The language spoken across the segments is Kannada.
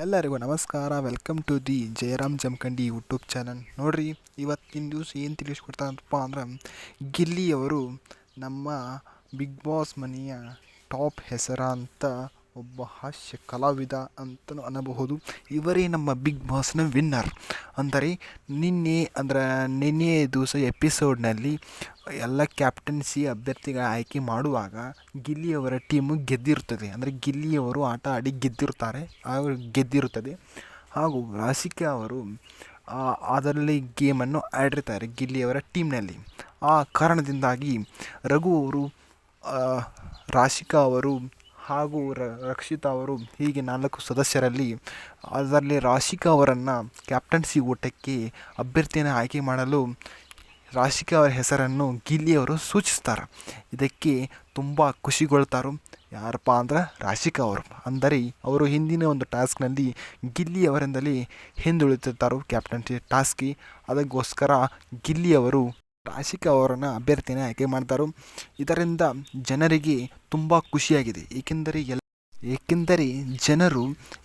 ಎಲ್ಲರಿಗೂ ನಮಸ್ಕಾರ. Welcome to the Jayaram Jamkhandi YouTube channel ನೋಡ್ರಿ, ಇವತ್ತಿನ ದಿವಸ ಏನು ತಿಳಿಸ್ಕೊಡ್ತಾರಪ್ಪ ಅಂದ್ರೆ ಗಿಲ್ಲಿಯವರು ನಮ್ಮ ಬಿಗ್ ಬಾಸ್ ಮನೆಯ ಟಾಪ್ ಹೆಸರಾಂತ ಒಬ್ಬ ಹಾಸ್ಯ ಕಲಾವಿದ ಅಂತಲೂ ಅನ್ನಬಹುದು. ಇವರೇ ನಮ್ಮ ಬಿಗ್ ಬಾಸ್ನ ವಿನ್ನರ್. ಅಂದರೆ, ನಿನ್ನೆ ಅಂದ್ರೆ, ನಿನ್ನೆ ದಿವಸ ಎಪಿಸೋಡ್ನಲ್ಲಿ ಎಲ್ಲ ಕ್ಯಾಪ್ಟನ್ಸಿ ಅಭ್ಯರ್ಥಿಗಳ ಆಯ್ಕೆ ಮಾಡುವಾಗ ಗಿಲ್ಲಿಯವರ ಟೀಮು ಗೆದ್ದಿರುತ್ತದೆ. ಅಂದರೆ ಗಿಲ್ಲಿಯವರು ಆಟ ಆಡಿ ಗೆದ್ದಿರ್ತಾರೆ ಹಾಗೂ ಗೆದ್ದಿರುತ್ತದೆ. ಹಾಗೂ ರಾಶಿಕಾ ಅವರು ಅದರಲ್ಲಿ ಗೇಮನ್ನು ಆಡಿರ್ತಾರೆ ಗಿಲ್ಲಿಯವರ ಟೀಮ್ನಲ್ಲಿ ಆ ಕಾರಣದಿಂದಾಗಿ ರಘು ಅವರು ರಾಶಿಕಾ ಅವರು ಹಾಗೂ ರಕ್ಷಿತಾ ಅವರು ಹೀಗೆ ನಾಲ್ಕು ಸದಸ್ಯರಲ್ಲಿ, ಅದರಲ್ಲಿ ರಾಶಿಕಾ ಅವರನ್ನು ಕ್ಯಾಪ್ಟನ್ಸಿ ಊಟಕ್ಕೆ ಅಭ್ಯರ್ಥಿಯನ್ನು ಆಯ್ಕೆ ಮಾಡಲು ರಾಶಿಕಾ ಅವರ ಹೆಸರನ್ನು ಗಿಲ್ಲಿಯವರು ಸೂಚಿಸ್ತಾರೆ. ಇದಕ್ಕೆ ತುಂಬ ಖುಷಿಗೊಳ್ತಾರೋ. ಯಾರಪ್ಪ ಅಂದ್ರೆ ರಾಶಿಕಾ ಅವರು ಅಂದರೆ ಅವರು ಹಿಂದಿನ ಒಂದು ಟಾಸ್ಕ್ನಲ್ಲಿ ಗಿಲ್ಲಿಯವರಿಂದಲೇ ಹಿಂದುಳಿತಿರ್ತಾರೆ ಕ್ಯಾಪ್ಟನ್ಸಿ ಟಾಸ್ಕಿ. ಅದಕ್ಕೋಸ್ಕರ ಗಿಲ್ಲಿಯವರು ರಾಶಿಕಾ ಅವರನ್ನು ಅಭ್ಯರ್ಥಿನ ಆಯ್ಕೆ ಮಾಡ್ತಾರೆ. ಇದರಿಂದ ಜನರಿಗೆ ತುಂಬ ಖುಷಿಯಾಗಿದೆ. ಏಕೆಂದರೆ ಎಲ್ ಏಕೆಂದರೆ ಜನರು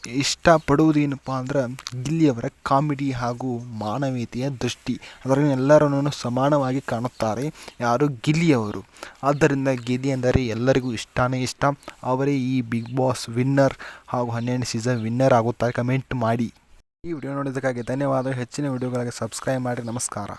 ಇಷ್ಟಪಡುವುದೇನಪ್ಪ ಅಂದ್ರೆ ಗಿಲ್ಲಿಯವರ ಕಾಮಿಡಿ ಹಾಗೂ ಮಾನವೀಯತೆಯ ದೃಷ್ಟಿ. ಅದರಲ್ಲಿ ಎಲ್ಲರನ್ನು ಸಮಾನವಾಗಿ ಕಾಣುತ್ತಾರೆ ಯಾರು ಗಿಲ್ಲಿಯವರು. ಆದ್ದರಿಂದ ಗಿಲ್ಲಿ ಅಂದರೆ ಎಲ್ಲರಿಗೂ ಇಷ್ಟನೇ ಇಷ್ಟ. ಅವರೇ ಈ ಬಿಗ್ ಬಾಸ್ ವಿನ್ನರ್ ಹಾಗೂ ಹನ್ನೆರಡು ಸೀಸನ್ ವಿನ್ನರ್ ಆಗುತ್ತಾರೆ. ಕಮೆಂಟ್ ಮಾಡಿ. ಈ ವಿಡಿಯೋ ನೋಡಿದ್ದಕ್ಕಾಗಿ ಧನ್ಯವಾದ. ಹೆಚ್ಚಿನ ವಿಡಿಯೋಗಳಿಗೆ ಸಬ್ಸ್ಕ್ರೈಬ್ ಮಾಡಿ. ನಮಸ್ಕಾರ.